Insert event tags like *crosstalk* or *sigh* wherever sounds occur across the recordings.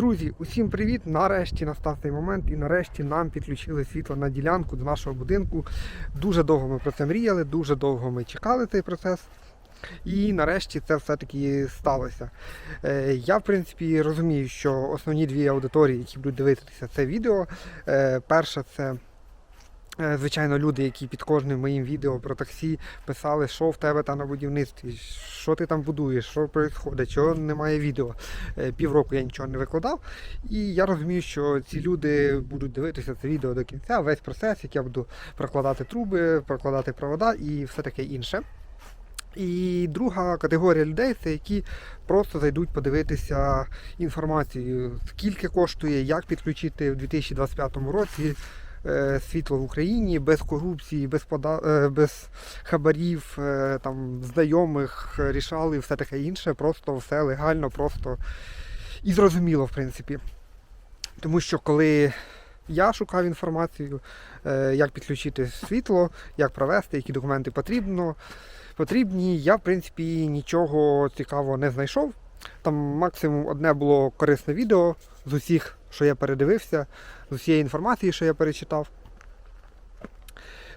Друзі, усім привіт! Нарешті настав цей момент і нарешті нам підключили світло на ділянку до нашого будинку. Дуже довго ми про це мріяли, дуже довго ми чекали цей процес. І нарешті це все-таки сталося. Е, Я, в принципі, розумію, що основні дві аудиторії, які будуть дивитися це відео, е, перша це. Е, Звичайно, люди, які під кожним моїм відео про таксі писали, що в тебе там на будівництві, що ти там будуєш, що відбувається, чого немає відео. Е, Півроку я нічого не викладав. І я розумію, що ці люди будуть дивитися це відео до кінця, весь процес, як я буду прокладати труби, прокладати провода і все таке інше. І друга категорія людей це які просто зайдуть подивитися інформацію, скільки коштує, як підключити в 2025 році світло в Україні без корупції, без пода... е, без хабарів, е, там знайомих е, рішали, все таке інше, просто все легально, просто і зрозуміло, в принципі. Тому що коли я шукав інформацію, е, як підключити світло, як провести, які документи потрібно, потрібні, я, в принципі, нічого цікавого не знайшов. Там максимум одне було корисне відео з усіх, що я передивився, з усієї інформації, що я перечитав.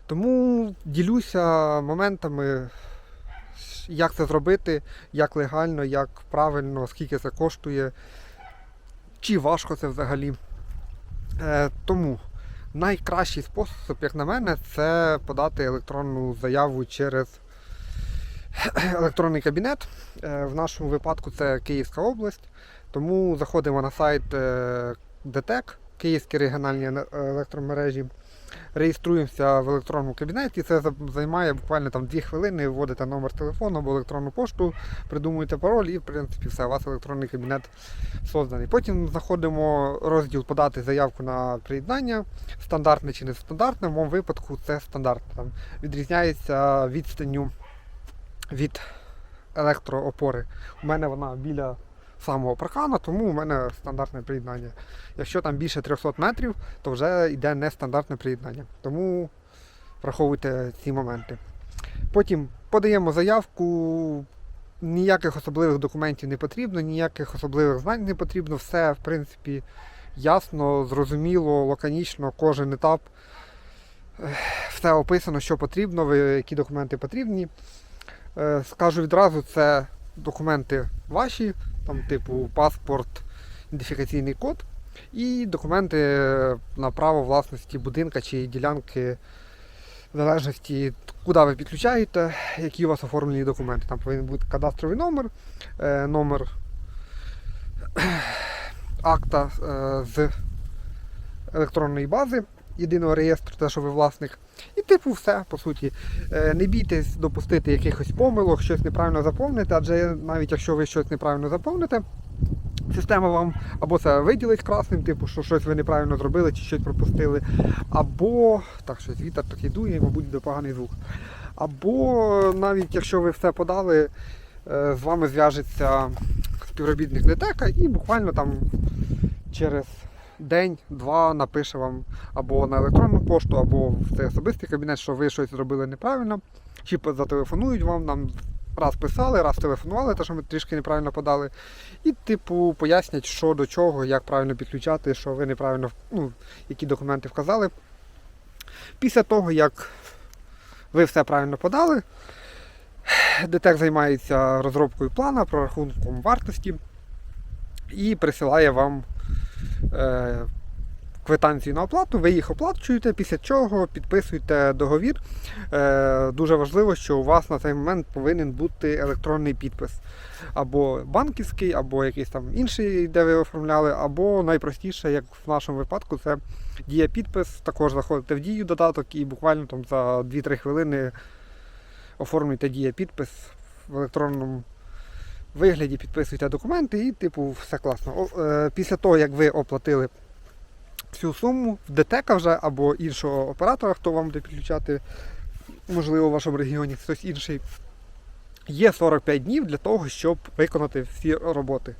Тому ділюся моментами, як це зробити, як легально, як правильно, скільки це коштує, чи важко це взагалі. Е, тому найкращий спосіб, як на мене, це подати електронну заяву через *clears throat* електронний кабінет. Е, в нашому випадку це Київська область. Тому заходимо на сайт е, ДТЕК, Київські регіональні електромережі. Реєструємося в електронному кабінеті. Це займає буквально там 2 хвилини. Вводите номер телефону або електронну пошту, придумуєте пароль і в принципі все, у вас електронний кабінет созданий. Потім знаходимо розділ подати заявку на приєднання, стандартне чи нестандартне. В моєму випадку це стандартне. Там відрізняється відстанню від електроопори. У мене вона біля самого паркана, тому у мене стандартне приєднання. Якщо там більше 300 метрів, то вже йде нестандартне приєднання. Тому враховуйте ці моменти. Потім подаємо заявку. Ніяких особливих документів не потрібно, ніяких особливих знань не потрібно. Все, в принципі, ясно, зрозуміло, лаконічно, кожен етап. Все описано, що потрібно, які документи потрібні. Е, Скажу відразу, це документи ваші, там, типу паспорт, ідентифікаційний код, і документи на право власності будинка чи ділянки, в залежності, куди ви підключаєте, які у вас оформлені документи. Там повинен бути кадастровий номер, е, номер *clears throat* акта е, з електронної бази єдиного реєстру, те, що ви власник. І типу все, по суті. Е, Не бійтесь допустити якихось помилок, щось неправильно заповнити, адже навіть якщо ви щось неправильно заповните, система вам або це виділить красним, типу, що щось ви неправильно зробили чи щось пропустили, або так, щось вітер такий дує, мабуть, буде поганий звук. Або навіть якщо ви все подали, е, з вами зв'яжеться співробітник ДТЕКа і буквально там через день-два напише вам або на електронну пошту, або в цей особистий кабінет, що ви щось зробили неправильно, чи зателефонують вам, нам раз писали, раз телефонували, те, що ми трішки неправильно подали, і, типу, пояснять, що до чого, як правильно підключати, що ви неправильно, ну, які документи вказали. Після того, як ви все правильно подали, ДТЕК займається розробкою плана, прорахунком вартості і присилає вам квитанцію на оплату, ви їх оплачуєте, після чого підписуєте договір. Е, дуже важливо, що у вас на цей момент повинен бути електронний підпис. Або банківський, або якийсь там інший, де ви оформляли, або найпростіше, як в нашому випадку, це дія підпис. Також заходите в дію додаток і буквально там за 2-3 хвилини оформлюєте дія підпис в електронному вигляді підписуєте документи і, типу, все класно. Е, після того, як ви оплатили всю суму в ДТЕКа вже або іншого оператора, хто вам буде підключати, можливо, в вашому регіоні хтось інший, є 45 днів для того, щоб виконати всі роботи.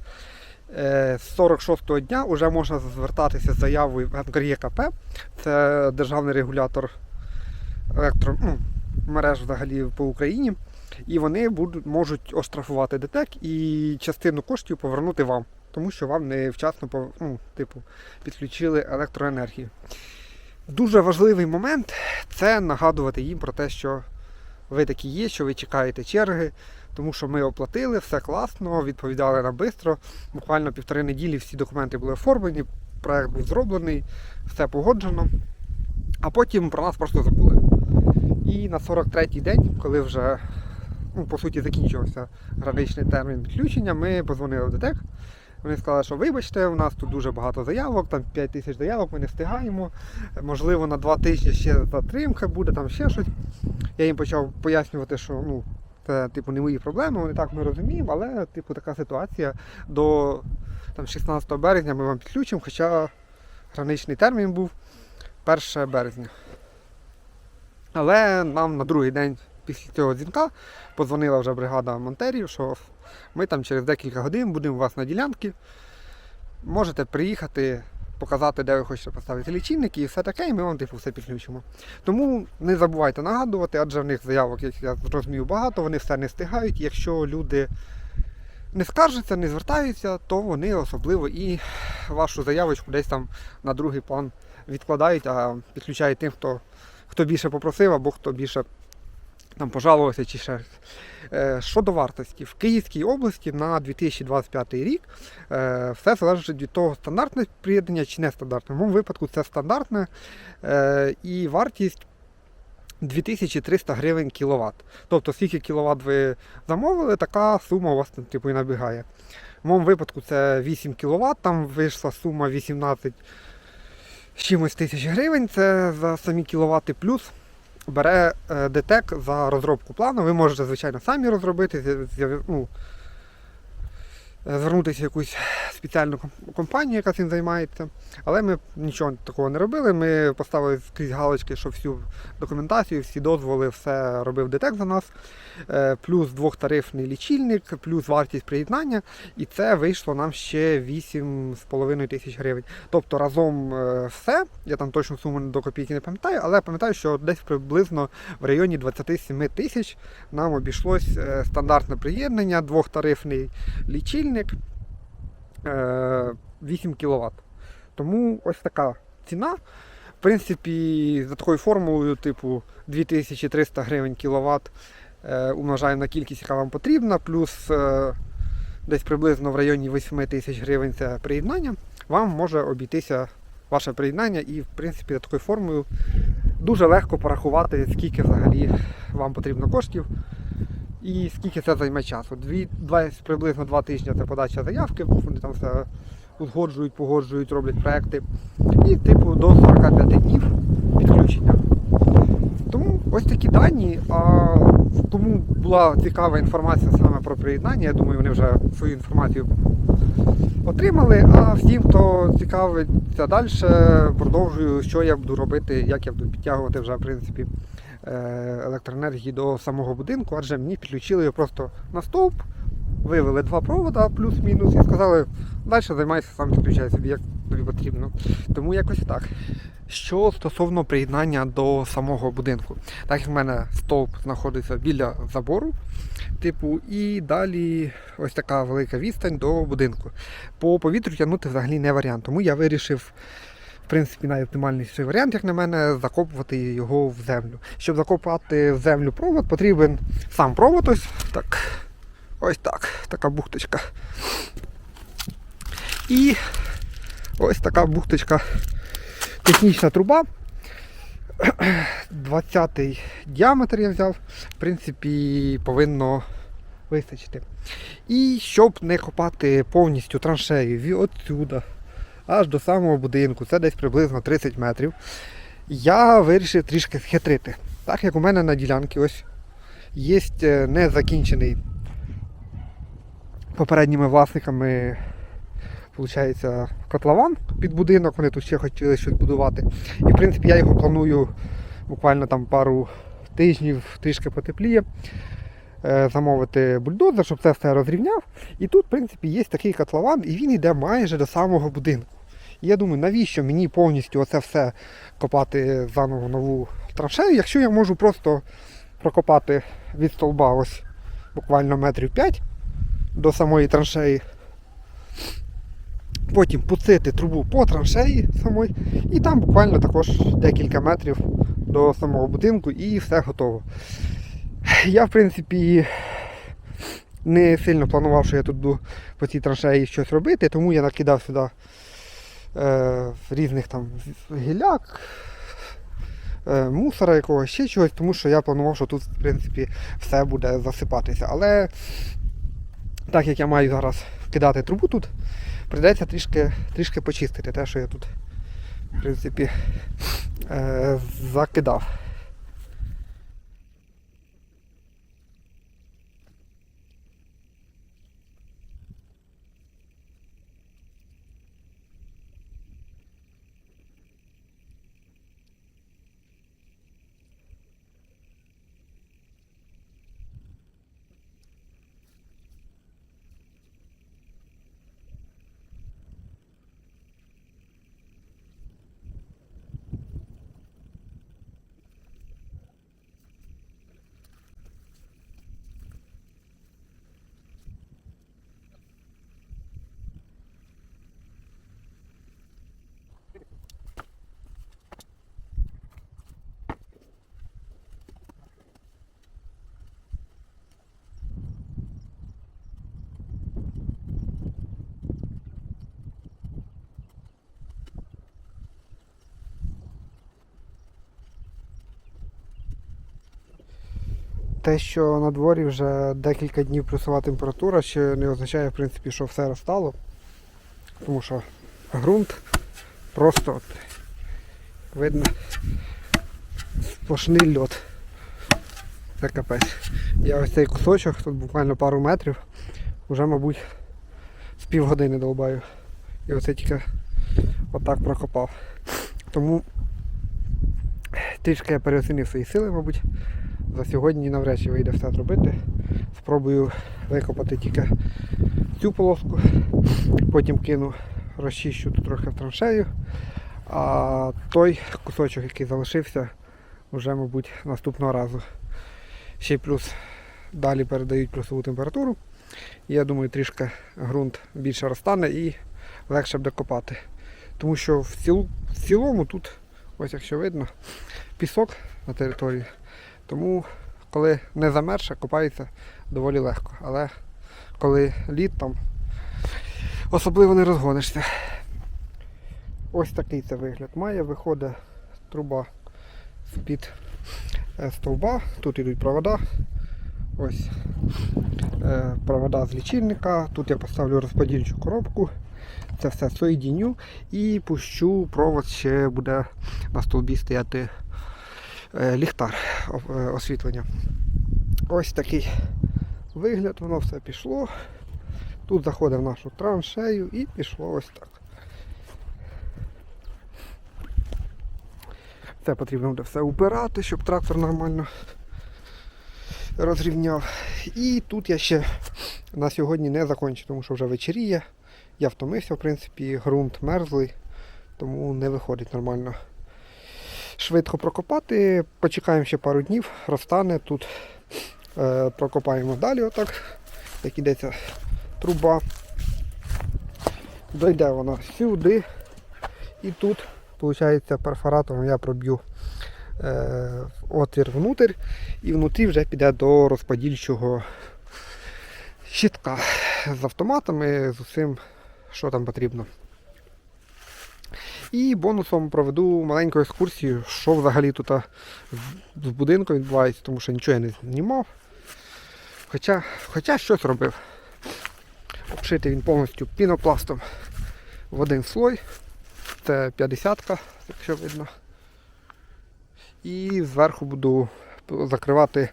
Е, З 46-го дня вже можна звертатися з заявою в НКРЄКП, це державний регулятор електро, ну, мереж взагалі по Україні. І вони будуть, можуть оштрафувати ДТЕК і частину коштів повернути вам. тому що вам не вчасно ну, типу, підключили електроенергію. Дуже важливий момент це нагадувати їм про те, що ви такі є, що ви чекаєте черги, тому що ми оплатили, все класно, відповідали нам швидко. Буквально півтори неділі всі документи були оформлені, проект був зроблений, все погоджено. А потім про нас просто забули. І на 43-й день, коли вже ну, по суті закінчувався граничний термін підключення, ми позвонили в ДТЕК. Вони сказали, що вибачте, у нас тут дуже багато заявок, там 5 тисяч заявок, ми не встигаємо. Можливо, на 2 тижні ще затримка буде, там ще щось. Я їм почав пояснювати, що ну, це типу не мої проблеми, вони так ми розуміємо, але типу така ситуація до там, 16 березня ми вам підключимо, хоча граничний термін був 1 березня. Але нам на другий день після цього дзвінка подзвонила вже бригада монтерів, що ми там через декілька годин будемо у вас на ділянці. Можете приїхати, показати, де ви хочете поставити лічильник і все таке, і ми вам типу все підключимо. Тому не забувайте нагадувати, адже в них заявок, як я зрозумів, багато, вони все не встигають. Якщо люди не скаржаться, не звертаються, то вони особливо і вашу заявочку десь там на другий план відкладають, а підключають тим, хто, хто більше попросив або хто більше там пожалувався чи ще. Е, Щодо вартості, в Київській області на 2025 рік е, все залежить від того, стандартне приєднання чи не стандартне. В моєму випадку це стандартне е, і вартість 2300 гривень кіловат. Тобто, скільки кіловат ви замовили, така сума у вас типу, і набігає. В моєму випадку це 8 кВт, там вийшла сума 18 з чимось тисяч гривень. Це за самі кіловати плюс бере е, ДТЕК за розробку плану. Ви можете, звичайно, самі розробити, ну, е, звернутися в якусь спеціальну компанію, яка цим займається. Але ми нічого такого не робили. Ми поставили скрізь галочки, що всю документацію, всі дозволи, все робив ДТЕК за нас. Е, Плюс двохтарифний лічильник, плюс вартість приєднання. І це вийшло нам ще 8,5 тисяч гривень. Тобто разом е, все, я там точну суму до копійки не пам'ятаю, але пам'ятаю, що десь приблизно в районі 27 тисяч нам обійшлось е, стандартне приєднання, двохтарифний лічильник, 8 кВт. Тому ось така ціна. В принципі, за такою формулою, типу 2300 гривень кВт е, умножаємо на кількість, яка вам потрібна, плюс е, десь приблизно в районі 8 тисяч гривень це приєднання, вам може обійтися ваше приєднання і, в принципі, за такою формулою дуже легко порахувати, скільки взагалі вам потрібно коштів і скільки це займе часу. Дві, два, приблизно два тижні це подача заявки, вони там все узгоджують, погоджують, роблять проекти. І типу до 45 днів підключення. Тому ось такі дані. А кому була цікава інформація саме про приєднання, я думаю, вони вже свою інформацію отримали. А всім, хто цікавиться далі, продовжую, що я буду робити, як я буду підтягувати вже в принципі електроенергії до самого будинку, адже мені підключили його просто на стовп, вивели два провода плюс-мінус і сказали, далі займайся сам підключай собі, як тобі потрібно. Тому якось так. Що стосовно приєднання до самого будинку, так як в мене стовп знаходиться біля забору, типу, і далі ось така велика відстань до будинку. По повітрю тягнути взагалі не варіант. Тому я вирішив, в принципі, найоптимальніший варіант, як на мене, закопувати його в землю. Щоб закопати в землю провод, потрібен сам провод. Ось так. Ось так. Така бухточка. І ось така бухточка технічна труба. 20-й діаметр я взяв, в принципі, повинно вистачити. І щоб не копати повністю траншею від аж до самого будинку, це десь приблизно 30 метрів, я вирішив трішки схитрити. Так як у мене на ділянці ось є незакінчений попередніми власниками виходить, котлован під будинок, вони тут ще хотіли щось будувати. І в принципі я його планую буквально там пару тижнів, трішки потепліє. Е, Замовити бульдозер, щоб це все розрівняв. І тут, в принципі, є такий котлован, і він йде майже до самого будинку. І я думаю, навіщо мені повністю оце все копати заново нову траншею, якщо я можу просто прокопати від столба ось буквально метрів 5 до самої траншеї потім пустити трубу по траншеї самої, і там буквально також декілька метрів до самого будинку і все готово. Я, в принципі, не сильно планував, що я тут буду по цій траншеї щось робити, тому я накидав сюди е, різних там гіляк, е, мусора якогось, ще чогось, тому що я планував, що тут, в принципі, все буде засипатися. Але так як я маю зараз кидати трубу тут, прийдеться трішки, трішки почистити те, що я тут, в принципі, е, закидав. Те, що на дворі вже декілька днів плюсова температура, ще не означає, в принципі, що все розстало. Тому що ґрунт просто от, видно сплошний льот. Це капець. Я ось цей кусочок, тут буквально пару метрів, вже, мабуть, з півгодини долбаю. І оце тільки отак прокопав. Тому трішки я переоцінив свої сили, мабуть. За сьогодні навряд чи вийде все зробити. Спробую викопати тільки цю полоску, потім кину, розчищу трохи в траншею, а той кусочок, який залишився, вже, мабуть, наступного разу. Ще плюс далі передають плюсову температуру. Я думаю, трішки ґрунт більше розтане і легше буде копати. Тому що в цілому тут, ось якщо видно, пісок на території. Тому коли не замерше, копається доволі легко. Але коли лід там особливо не розгонишся. Ось такий це вигляд має. Виходить труба з-під е, стовба. Тут йдуть провода. Ось е, провода з лічильника. Тут я поставлю розподільчу коробку. Це все соєдіню і пущу провод, ще буде на стовбі стояти е, ліхтар освітлення. Ось такий вигляд, воно все пішло. Тут заходив в нашу траншею і пішло ось так. Це потрібно буде все убирати, щоб трактор нормально розрівняв. І тут я ще на сьогодні не закончу, тому що вже вечеріє. Я втомився, в принципі, ґрунт мерзлий, тому не виходить нормально швидко прокопати. Почекаємо ще пару днів, розтане тут. Е, прокопаємо далі отак, як ідеться труба. Дойде вона сюди. І тут, виходить, перфоратором я проб'ю е, отвір внутрь і внутрі вже піде до розподільчого щитка з автоматами, з усім, що там потрібно. І бонусом проведу маленьку екскурсію, що взагалі тут з- будинком відбувається, тому що нічого я не знімав. Хоча, хоча щось робив. Обшитий він повністю пінопластом в один слой. Це 50-ка, якщо видно. І зверху буду закривати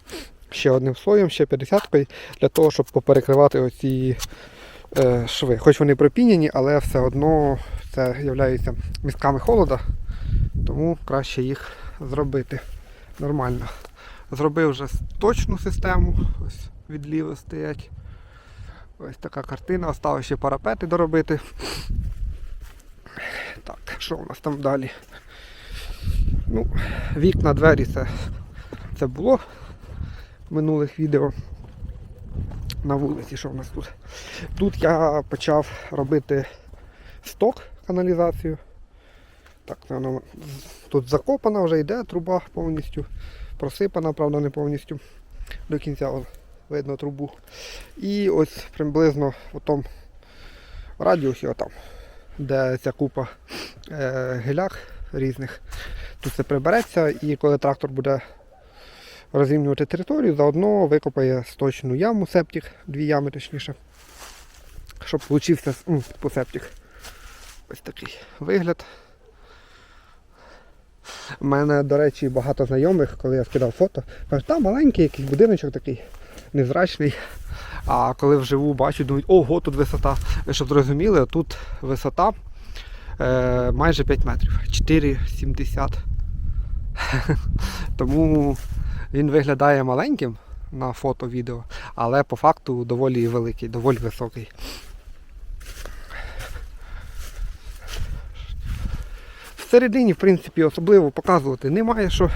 ще одним слоєм, ще 50-кою, для того, щоб поперекривати оці шви. Хоч вони пропіняні, але все одно це є містками холода, тому краще їх зробити нормально. Зробив вже точну систему, ось відліво стоять. Ось така картина, осталось ще парапети доробити. Так, що у нас там далі? Ну, вікна, двері це, це було в минулих відео. На вулиці, що в нас тут? Тут я почав робити сток каналізацію. Так, вона тут закопана вже йде труба повністю. Просипана, правда, не повністю. До кінця от, видно трубу. І ось приблизно в тому радіусі, отам, де ця купа е, геляк різних. Тут це прибереться і коли трактор буде розрівнювати територію, заодно викопає сточну яму, септик, дві ями точніше, щоб получився ну, по септик. Ось такий вигляд. У мене, до речі, багато знайомих, коли я скидав фото, кажуть, там маленький якийсь будиночок такий невзрачний. А коли вживу бачу, думають, ого, тут висота. Ви щоб зрозуміли, тут висота е, майже 5 метрів. 4,70. *laughs* Тому він виглядає маленьким на фото відео, але по факту доволі великий, доволі високий. Всередині, в принципі, особливо показувати немає що,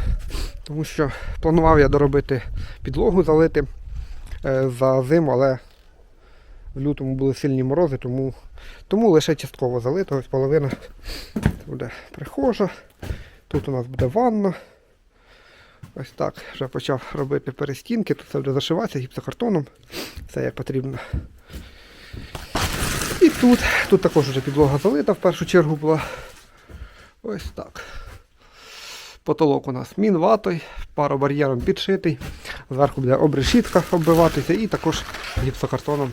тому що планував я доробити підлогу залити е, за зиму, але в лютому були сильні морози, тому, тому лише частково залито. Ось половина буде прихожа. Тут у нас буде ванна. Ось так, вже почав робити перестінки, тут це буде зашиватися гіпсокартоном. Все як потрібно. І тут, тут також вже підлога залита в першу чергу була. Ось так. Потолок у нас мінватий, паробар'єром підшитий. Зверху буде обрешітка оббиватися і також гіпсокартоном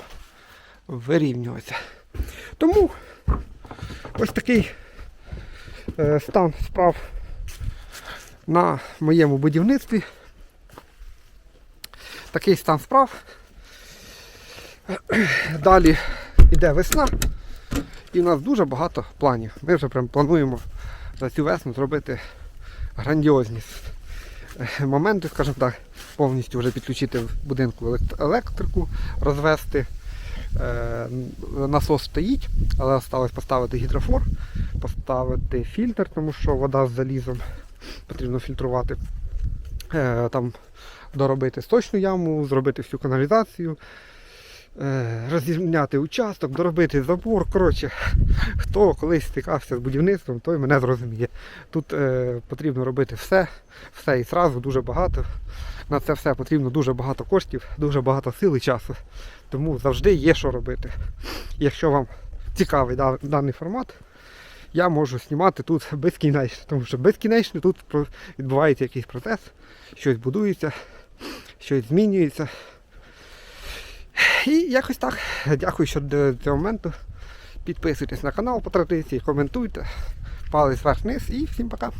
вирівнюватися. Тому ось такий е, стан справ на моєму будівництві. Такий стан справ. *clears throat* Далі йде весна. І в нас дуже багато планів. Ми вже прям плануємо за цю весну зробити грандіозні е, моменти, скажімо так, повністю вже підключити в будинку електрику, розвести. Е, Насос стоїть, але залишилось поставити гідрофор, поставити фільтр, тому що вода з залізом потрібно фільтрувати. Е, Там доробити сточну яму, зробити всю каналізацію, е, розрівняти участок, доробити забор. Коротше, хто колись стикався з будівництвом, той мене зрозуміє. Тут е, потрібно робити все, все і зразу дуже багато. На це все потрібно дуже багато коштів, дуже багато сил і часу. Тому завжди є що робити. Якщо вам цікавий даний формат, я можу знімати тут *laughs* безкінечно, тому що безкінечно тут відбувається якийсь процес, щось будується, щось змінюється. І якось так. Дякую, що до цього моменту. Підписуйтесь на канал по традиції, коментуйте, палець вверх вниз і всім пока.